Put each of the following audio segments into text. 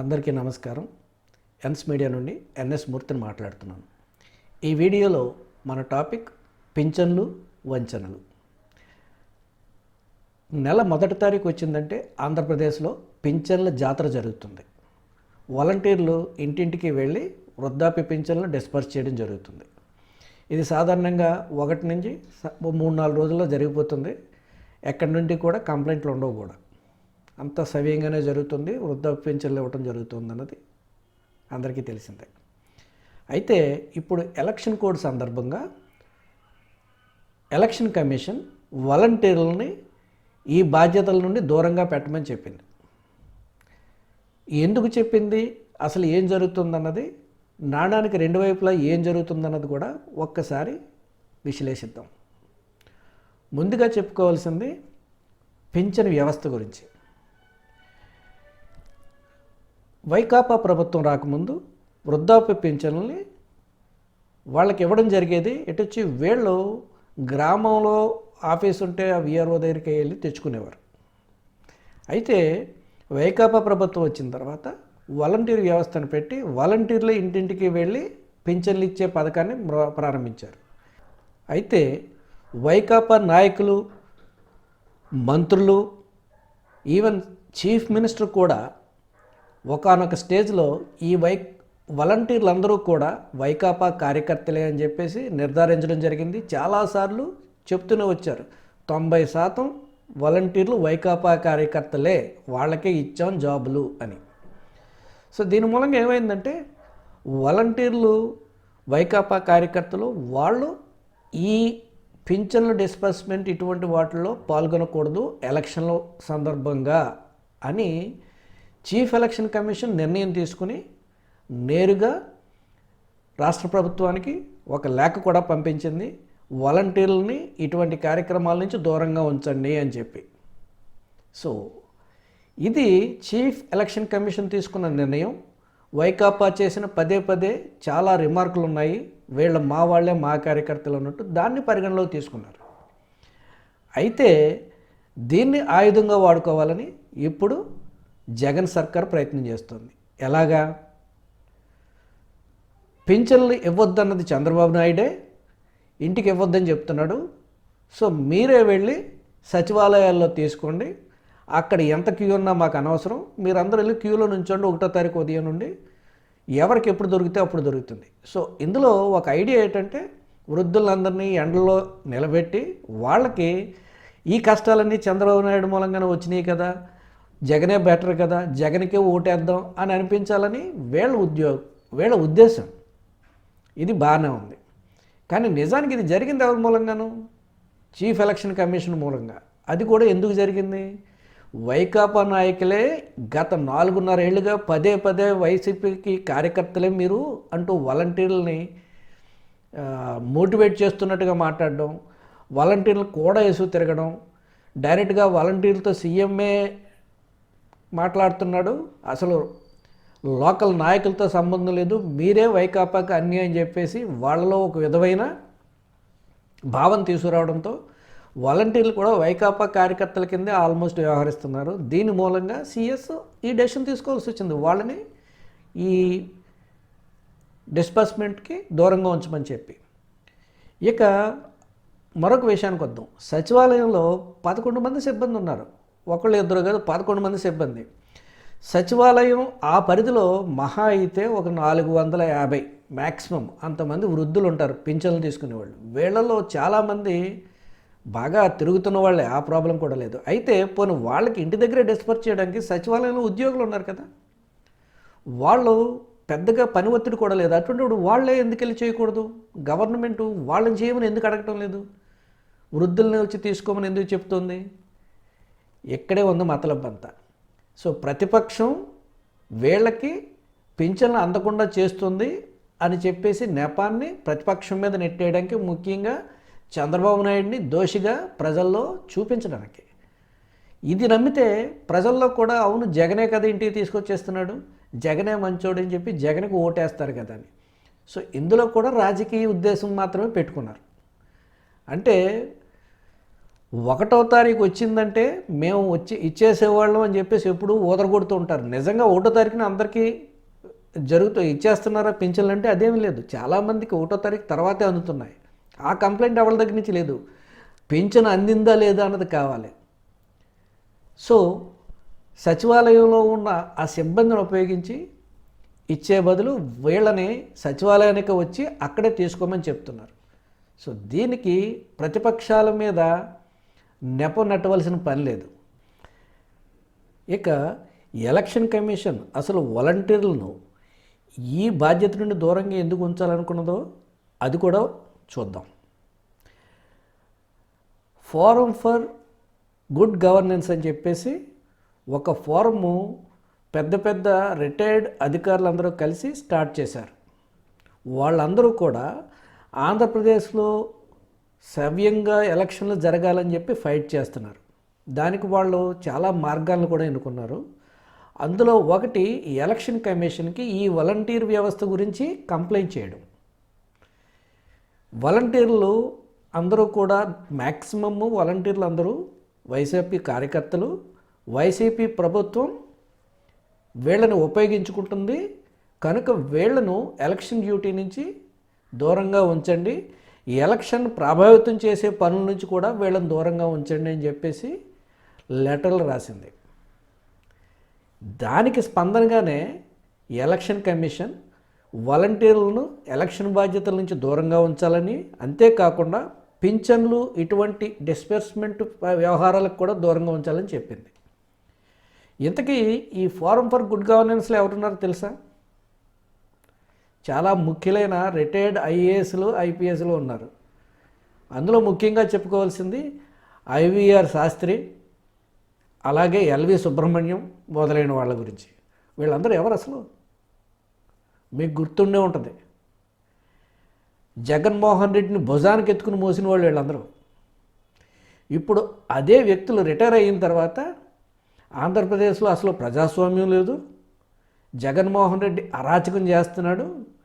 అందరికీ నమస్కారం. ఎన్స్ మీడియా నుండి ఎన్ఎస్ మూర్తిని మాట్లాడుతున్నాను. ఈ వీడియోలో మన టాపిక్ పింఛన్లు వంచనలు. నెల మొదటి తారీఖు వచ్చిందంటే ఆంధ్రప్రదేశ్లో పింఛన్ల జాతర జరుగుతుంది. వాలంటీర్లు ఇంటింటికి వెళ్ళి వృద్ధాప్య పింఛన్లు డిస్పర్స్ చేయడం జరుగుతుంది. ఇది సాధారణంగా ఒకటి నుంచి మూడు నాలుగు రోజుల్లో జరిగిపోతుంది. ఎక్కడి నుండి కూడా కంప్లైంట్లు ఉండవు కూడా. అంత సవ్యంగానే జరుగుతుంది. వృద్ధాప్య పింఛన్లు ఇవ్వటం జరుగుతుంది అన్నది అందరికీ తెలిసిందే. అయితే ఇప్పుడు ఎలక్షన్ కోడ్ సందర్భంగా ఎలక్షన్ కమిషన్ వాలంటీర్లని ఈ బాధ్యతల నుండి దూరంగా పెట్టమని చెప్పింది. ఎందుకు చెప్పింది? అసలు ఏం జరుగుతుందన్నది నాణానికి రెండు వైపులా ఏం జరుగుతుందన్నది కూడా ఒక్కసారి విశ్లేషిద్దాం. ముందుగా చెప్పుకోవాల్సింది పింఛన్ వ్యవస్థ గురించి. వైకాపా ప్రభుత్వం రాకముందు వృద్ధాప్య పింఛన్లని వాళ్ళకి ఇవ్వడం జరిగేది ఎటు వచ్చి వీళ్ళు గ్రామంలో ఆఫీస్ ఉంటే ఆ విఆర్ఓ దగ్గరికి వెళ్ళి తెచ్చుకునేవారు. అయితే వైకాపా ప్రభుత్వం వచ్చిన తర్వాత వాలంటీర్ వ్యవస్థను పెట్టి వాలంటీర్లు ఇంటింటికి వెళ్ళి పింఛన్లు ఇచ్చే పథకాన్ని ప్ర- ప్రారంభించారు. అయితే వైకాపా నాయకులు మంత్రులు ఈవెన్ చీఫ్ మినిస్టర్ కూడా ఒకానొక స్టేజ్లో ఈ వై వాలంటీర్లు అందరూ కూడా వైకాపా కార్యకర్తలే అని చెప్పేసి నిర్ధారించడం జరిగింది. చాలాసార్లు చెప్తూనే వచ్చారు. తొంభై శాతం వాలంటీర్లు వైకాపా కార్యకర్తలే వాళ్ళకే ఇచ్చాం జాబులు అని. సో దీని మూలంగా ఏమైందంటే వాలంటీర్లు వైకాపా కార్యకర్తలు వాళ్ళు ఈ పింఛన్ల డిస్బర్స్మెంట్ ఇటువంటి వాటిల్లో పాల్గొనకూడదు ఎలక్షన్ల సందర్భంగా అని చీఫ్ ఎలక్షన్ కమిషన్ నిర్ణయం తీసుకుని నేరుగా రాష్ట్ర ప్రభుత్వానికి ఒక లేఖ కూడా పంపించింది. వాలంటీర్లని ఇటువంటి కార్యక్రమాల నుంచి దూరంగా ఉంచండి అని చెప్పి. సో ఇది చీఫ్ ఎలక్షన్ కమిషన్ తీసుకున్న నిర్ణయం. వైకాపా చేసిన పదే పదే చాలా రిమార్కులు ఉన్నాయి. వీళ్ళ మా వాళ్ళే మా కార్యకర్తలు అన్నట్టు దాన్ని పరిగణలోకి తీసుకున్నారు. అయితే దీన్ని ఆయుధంగా వాడుకోవాలని ఇప్పుడు జగన్ సర్కార్ ప్రయత్నం చేస్తుంది. ఎలాగా? పింఛన్లు ఇవ్వద్దన్నది చంద్రబాబు నాయుడే ఇంటికి ఇవ్వద్దని చెప్తున్నాడు. సో మీరే వెళ్ళి సచివాలయాల్లో తీసుకోండి. అక్కడ ఎంత క్యూ ఉన్నా మాకు అనవసరం. మీరందరూ వెళ్ళి క్యూలో నుంచోండి ఒకటో తారీఖు ఉదయం నుండి. ఎవరికి ఎప్పుడు దొరికితే అప్పుడు దొరుకుతుంది. సో ఇందులో ఒక ఐడియా ఏంటంటే వృద్ధులందరినీ ఎండలో నిలబెట్టి వాళ్ళకి ఈ కష్టాలన్నీ చంద్రబాబు నాయుడు మూలంగానే వచ్చినాయి కదా. జగనే బెటర్ కదా. జగన్కే ఓటేద్దాం అని అనిపించాలని వీళ్ళ ఉద్యోగం వీళ్ళ ఉద్దేశం. ఇది బాగానే ఉంది. కానీ నిజానికి ఇది జరిగింది ఎవరి మూలంగాను? చీఫ్ ఎలక్షన్ కమిషన్ మూలంగా. అది కూడా ఎందుకు జరిగింది? వైకాపా నాయకులే గత నాలుగున్నర ఏళ్ళుగా పదే పదే వైసీపీకి కార్యకర్తలే మీరు అంటూ వాలంటీర్లని మోటివేట్ చేస్తున్నట్టుగా మాట్లాడడం వాలంటీర్లు కూడా వేసు తిరగడం డైరెక్ట్గా వాలంటీర్లతో సీఎంఏ మాట్లాడుతున్నాడు. అసలు లోకల్ నాయకులతో సంబంధం లేదు. మీరే వైకాపాకి అన్యాయం చెప్పేసి వాళ్ళలో ఒక విధమైన భావం తీసుకురావడంతో వాలంటీర్లు కూడా వైకాపా కార్యకర్తల కిందే ఆల్మోస్ట్ వ్యవహరిస్తున్నారు. దీని మూలంగా సిఎస్ ఈ డెసిషన్ తీసుకోవాల్సి వచ్చింది. వాళ్ళని ఈ డిస్బర్స్మెంట్కి దూరంగా ఉంచమని చెప్పి. ఇక మరొక విషయానికి వద్దాం. సచివాలయంలో పదకొండు మంది సిబ్బంది ఉన్నారు. ఒకళ్ళు ఇద్దరు కాదు పదకొండు మంది సిబ్బంది. సచివాలయం ఆ పరిధిలో మహా అయితే ఒక నాలుగు వందల యాభై మ్యాక్సిమం అంతమంది వృద్ధులు ఉంటారు పింఛన్లు తీసుకునేవాళ్ళు. వీళ్ళలో చాలామంది బాగా తిరుగుతున్న వాళ్ళే ఆ ప్రాబ్లం కూడా లేదు. అయితే పోనీ వాళ్ళకి ఇంటి దగ్గరే డిస్పర్చ్ చేయడానికి సచివాలయంలో ఉద్యోగులు ఉన్నారు కదా. వాళ్ళు పెద్దగా పని ఒత్తిడి కూడా లేదు. అటువంటి వాళ్ళే ఎందుకు వెళ్ళి చేయకూడదు? గవర్నమెంట్ వాళ్ళని చేయమని ఎందుకు అడగటం లేదు? వృద్ధుల్ని వచ్చి తీసుకోమని ఎందుకు చెప్తుంది? ఇక్కడే ఉంది మతలబ్బంతా సో ప్రతిపక్షం వీళ్ళకి పింఛన్లు అందకుండా చేస్తుంది అని చెప్పేసి నెపాన్ని ప్రతిపక్షం మీద నెట్టేయడానికి ముఖ్యంగా చంద్రబాబు నాయుడిని దోషిగా ప్రజల్లో చూపించడానికి. ఇది నమ్మితే ప్రజల్లో కూడా అవును జగనే కదా ఇంటికి తీసుకొచ్చేస్తున్నాడు జగనే మంచోడు అని చెప్పి జగన్కి ఓటేస్తారు కదా అని. సో ఇందులో కూడా రాజకీయ ఉద్దేశం మాత్రమే పెట్టుకున్నారు. అంటే ఒకటో తారీఖు వచ్చిందంటే మేము వచ్చి ఇచ్చేసేవాళ్ళం అని చెప్పేసి ఎప్పుడు ఊదరగొడుతూ ఉంటారు. నిజంగా ఒకటో తారీఖున అందరికీ జరుగుతూ ఇచ్చేస్తున్నారా పింఛన్లు అంటే అదేమీ లేదు. చాలామందికి ఒకటో తారీఖు తర్వాతే అందుతున్నాయి. ఆ కంప్లైంట్ ఎవరి దగ్గర నుంచి లేదు? పింఛన్ అందిందా లేదా అన్నది కావాలి. సో సచివాలయంలో ఉన్న ఆ సిబ్బందిని ఉపయోగించి ఇచ్చే బదులు వీళ్ళని సచివాలయానికి వచ్చి అక్కడే తీసుకోమని చెప్తున్నారు. సో దీనికి ప్రతిపక్షాల మీద నెప నెట్టవలసిన పని లేదు. ఇక ఎలక్షన్ కమిషన్ అసలు వాలంటీర్లను ఈ బాధ్యత నుండి దూరంగా ఎందుకు ఉంచాలనుకున్నదో అది కూడా చూద్దాం. ఫోరం ఫర్ గుడ్ గవర్నెన్స్ అని చెప్పేసి ఒక ఫోరము పెద్ద పెద్ద రిటైర్డ్ అధికారులందరూ కలిసి స్టార్ట్ చేశారు. వాళ్ళందరూ కూడా ఆంధ్రప్రదేశ్లో సవ్యంగా ఎలక్షన్లు జరగాలని చెప్పి ఫైట్ చేస్తున్నారు. దానికి వాళ్ళు చాలా మార్గాలను కూడా ఎన్నుకున్నారు. అందులో ఒకటి ఎలక్షన్ కమిషన్కి ఈ వాలంటీర్ వ్యవస్థ గురించి కంప్లైంట్ చేయడం. వాలంటీర్లు అందరూ కూడా మ్యాక్సిమమ్ వాలంటీర్లు అందరూ వైసీపీ కార్యకర్తలు వైసీపీ ప్రభుత్వం వీళ్ళని ఉపయోగించుకుంటుంది. కనుక వీళ్ళను ఎలక్షన్ డ్యూటీ నుంచి దూరంగా ఉంచండి. ఈ ఎలక్షన్ ప్రభావితం చేసే పనుల నుంచి కూడా వీళ్ళని దూరంగా ఉంచండి అని చెప్పేసి లెటర్లు రాసింది. దానికి స్పందనగానే ఎలక్షన్ కమిషన్ వాలంటీర్లను ఎలక్షన్ బాధ్యతల నుంచి దూరంగా ఉంచాలని అంతేకాకుండా పింఛన్లు ఇటువంటి డిస్పెర్స్మెంట్ వ్యవహారాలకు కూడా దూరంగా ఉంచాలని చెప్పింది. ఇంతకీ ఈ ఫోరం ఫర్ గుడ్ గవర్నెన్స్లో ఎవరున్నారో తెలుసా? చాలా ముఖ్యులైన రిటైర్డ్ ఐఏఎస్లు ఐపీఎస్లు ఉన్నారు. అందులో ముఖ్యంగా చెప్పుకోవాల్సింది ఐవీఆర్ శాస్త్రి అలాగే ఎల్వి సుబ్రహ్మణ్యం మొదలైన వాళ్ళ గురించి. వీళ్ళందరూ ఎవరు అసలు? మీకు గుర్తుండే ఉంటుంది. జగన్మోహన్ రెడ్డిని భుజానికి ఎత్తుకుని మోసిన వాళ్ళు వీళ్ళందరూ. ఇప్పుడు అదే వ్యక్తులు రిటైర్ అయిన తర్వాత ఆంధ్రప్రదేశ్లో అసలు ప్రజాస్వామ్యం లేదు. జగన్మోహన్ రెడ్డి అరాచకం చేస్తున్నాడు.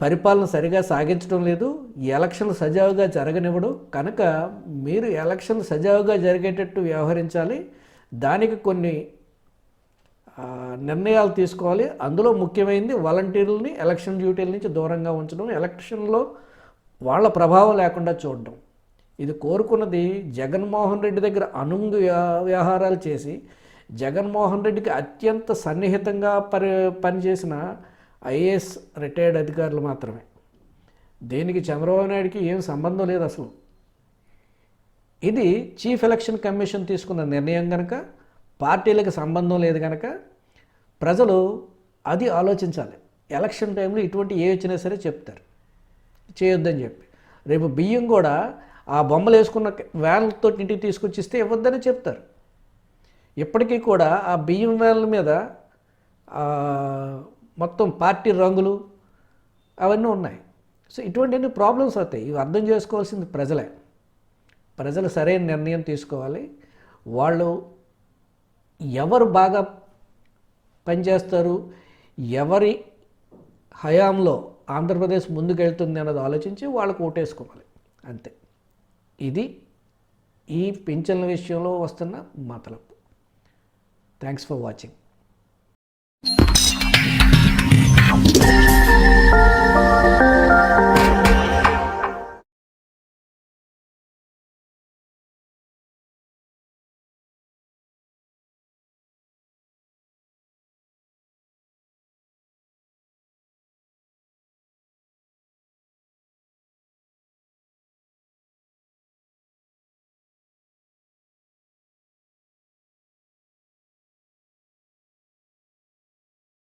పరిపాలన సరిగా సాగించడం లేదు ఎలక్షన్లు సజావుగా జరగనివ్వడు. కనుక మీరు ఎలక్షన్లు సజావుగా జరిగేటట్టు వ్యవహరించాలి. దానికి కొన్ని నిర్ణయాలు తీసుకోవాలి. అందులో ముఖ్యమైనది వాలంటీర్లని ఎలక్షన్ డ్యూటీల నుంచి దూరంగా ఉంచడం ఎలక్షన్లో వాళ్ళ ప్రభావం లేకుండా చూడడం. ఇది కోరుకున్నది జగన్మోహన్ రెడ్డి దగ్గర అనుంగు వ్యవహారాలు చేసి జగన్మోహన్ రెడ్డికి అత్యంత సన్నిహితంగా పని పనిచేసిన ఐఏఎస్ రిటైర్డ్ అధికారులు మాత్రమే. దేనికి చంద్రబాబు నాయుడికి ఏం సంబంధం లేదు అసలు. ఇది చీఫ్ ఎలక్షన్ కమిషన్ తీసుకున్న నిర్ణయం కనుక పార్టీలకు సంబంధం లేదు కనుక ప్రజలు అది ఆలోచించాలి. ఎలక్షన్ టైంలో ఇటువంటి ఏ వచ్చినా సరే చెప్తారు. చేయొద్దని చెప్పి. రేపు బియ్యం కూడా ఆ బొమ్మలు వేసుకున్న వ్యాన్లతో ఇంటికి తీసుకొచ్చి ఇస్తే ఇవ్వద్దని చెప్తారు. ఇప్పటికీ కూడా ఆ బియ్యం వ్యాన్ల మీద మొత్తం పార్టీ రంగులు అవన్నీ ఉన్నాయి. సో ఇటువంటి ప్రాబ్లమ్స్ అవుతాయి. ఇవి అర్థం చేసుకోవాల్సింది ప్రజలే. ప్రజలు సరైన నిర్ణయం తీసుకోవాలి. వాళ్ళు ఎవరు బాగా పనిచేస్తారు ఎవరి హయాంలో ఆంధ్రప్రదేశ్ ముందుకెళ్తుంది అన్నది ఆలోచించి వాళ్ళకు ఓటేసుకోవాలి. అంతే. ఇది ఈ పింఛన్ల విషయంలో వస్తున్న మతలపు థ్యాంక్స్ ఫర్ వాచింగ్